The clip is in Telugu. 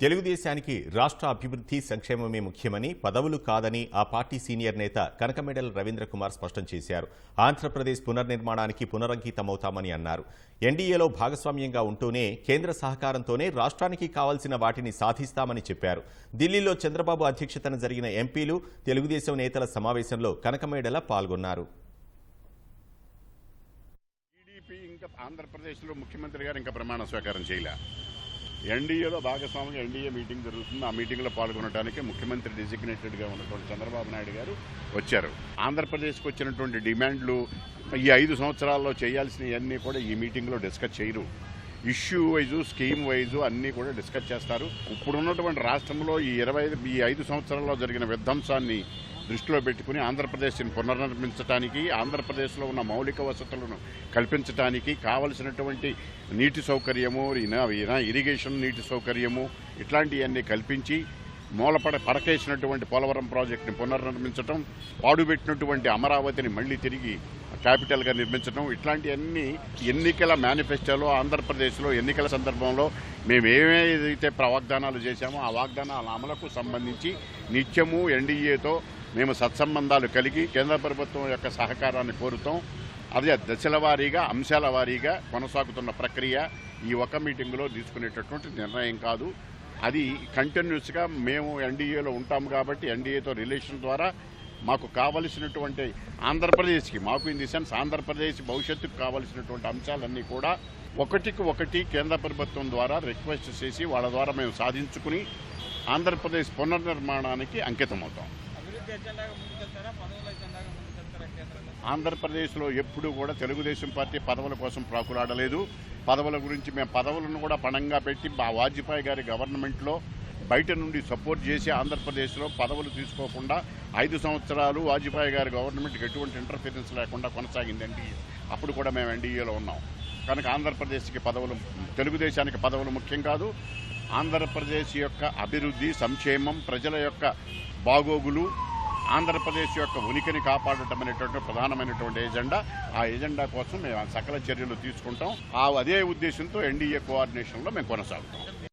తెలుగుదేశానికి రాష్ట్ర అభివృద్ధి సంక్షేమమే ముఖ్యమని పదవులు కాదని ఆ పార్టీ సీనియర్ నేత కనకమెడల రవీంద్రకుమార్ స్పష్టం చేశారు. ఆంధ్రప్రదేశ్ పునర్నిర్మాణానికి పునరంకితమవుతామని అన్నారు. ఎన్డీఏలో భాగస్వామ్యంగా ఉంటూనే కేంద్ర సహకారంతోనే రాష్ట్రానికి కావాల్సిన వాటిని సాధిస్తామని చెప్పారు. ఢిల్లీలో చంద్రబాబు అధ్యక్షతన జరిగిన ఎంపీలు తెలుగుదేశం నేతల సమావేశంలో కనకమేడల పాల్గొన్నారు. టీడీపీ ఆంధ్రప్రదేశ్లో ముఖ్యమంత్రి గారు ఇంకా ప్రమాణ స్వీకారం చేయలే. ఎన్డీఏలో భాగస్వామిగా ఎన్డీఏ మీటింగ్ జరుగుతుంది. ఆ మీటింగ్లో పాల్గొనడానికి ముఖ్యమంత్రి డెసిగ్నేటెడ్గా ఉన్నటువంటి చంద్రబాబు నాయుడు గారు వచ్చారు. ఆంధ్రప్రదేశ్కి వచ్చినటువంటి డిమాండ్లు ఈ ఐదు సంవత్సరాల్లో చేయాల్సినవన్నీ కూడా ఈ మీటింగ్లో డిస్కస్ చేయరు. ఇష్యూ వైజు స్కీమ్ వైజు అన్నీ కూడా డిస్కస్ చేస్తారు. ఇప్పుడు ఉన్నటువంటి రాష్ట్రంలో ఈ ఇరవై ఈ ఐదు సంవత్సరాల్లో జరిగిన విధ్వంసాన్ని దృష్టిలో పెట్టుకుని ఆంధ్రప్రదేశ్ని పునర్నిర్మించడానికి ఆంధ్రప్రదేశ్లో ఉన్న మౌలిక వసతులను కల్పించడానికి కావలసినటువంటి నీటి సౌకర్యము ఇరిగేషన్ నీటి సౌకర్యము ఇట్లాంటివన్నీ కల్పించి మూలపడ పరకేసినటువంటి పోలవరం ప్రాజెక్టుని పునర్నిర్మించడం పాడుపెట్టినటువంటి అమరావతిని మళ్ళీ తిరిగి క్యాపిటల్గా నిర్మించడం ఇట్లాంటివన్నీ ఎన్నికల మేనిఫెస్టోలో ఆంధ్రప్రదేశ్లో ఎన్నికల సందర్భంలో మేము ఏమేదైతే వాగ్దానాలు చేశామో ఆ వాగ్దానాల అమలకు సంబంధించి నిత్యము ఎన్డీఏతో మేము సత్సంబంధాలు కలిగి కేంద్ర ప్రభుత్వం యొక్క సహకారాన్ని కోరుతాం. అదే దశల వారీగా అంశాల వారీగా కొనసాగుతున్న ప్రక్రియ ఈ ఒక మీటింగులో తీసుకునేటటువంటి నిర్ణయం కాదు. అది కంటిన్యూస్గా మేము ఎన్డీఏలో ఉంటాము కాబట్టి ఎన్డీఏతో రిలేషన్ ద్వారా మాకు కావలసినటువంటి ఆంధ్రప్రదేశ్కి మాకు ఇన్ ది సెన్స్ ఆంధ్రప్రదేశ్ భవిష్యత్తుకు కావలసినటువంటి అంశాలన్నీ కూడా ఒకటికి ఒకటి కేంద్ర ప్రభుత్వం ద్వారా రిక్వెస్ట్ చేసి వాళ్ళ ద్వారా మేము సాధించుకుని ఆంధ్రప్రదేశ్ పునర్నిర్మాణానికి అంకితమవుతాం. ఆంధ్రప్రదేశ్లో ఎప్పుడూ కూడా తెలుగుదేశం పార్టీ పదవుల కోసం ప్రాకులాడలేదు. పదవుల గురించి మేము పదవులను కూడా పణంగా పెట్టి మా వాజ్పేయి గారి గవర్నమెంట్లో బయట నుండి సపోర్ట్ చేసి ఆంధ్రప్రదేశ్లో పదవులు తీసుకోకుండా ఐదు సంవత్సరాలు వాజ్పేయి గారి గవర్నమెంట్కి ఎటువంటి ఇంటర్ఫీరెన్స్ లేకుండా కొనసాగిందండి. అప్పుడు కూడా మేము ఎన్డీఏలో ఉన్నాం. కనుక ఆంధ్రప్రదేశ్కి పదవులు తెలుగుదేశానికి పదవులు ముఖ్యం కాదు. ఆంధ్రప్రదేశ్ యొక్క అభివృద్ధి సంక్షేమం ప్రజల యొక్క బాగోగులు ఆంధ్రప్రదేశ్ యొక్క ఉనికిని కాపాడటం అనేటువంటి ప్రధానమైనటువంటి ఎజెండా ఆ ఎజెండా కోసం మేము సకల చర్యలు తీసుకుంటాం. ఆ అదే ఉద్దేశంతో ఎన్డీఏ కోఆర్డినేషన్లో మేము కొనసాగుతాం.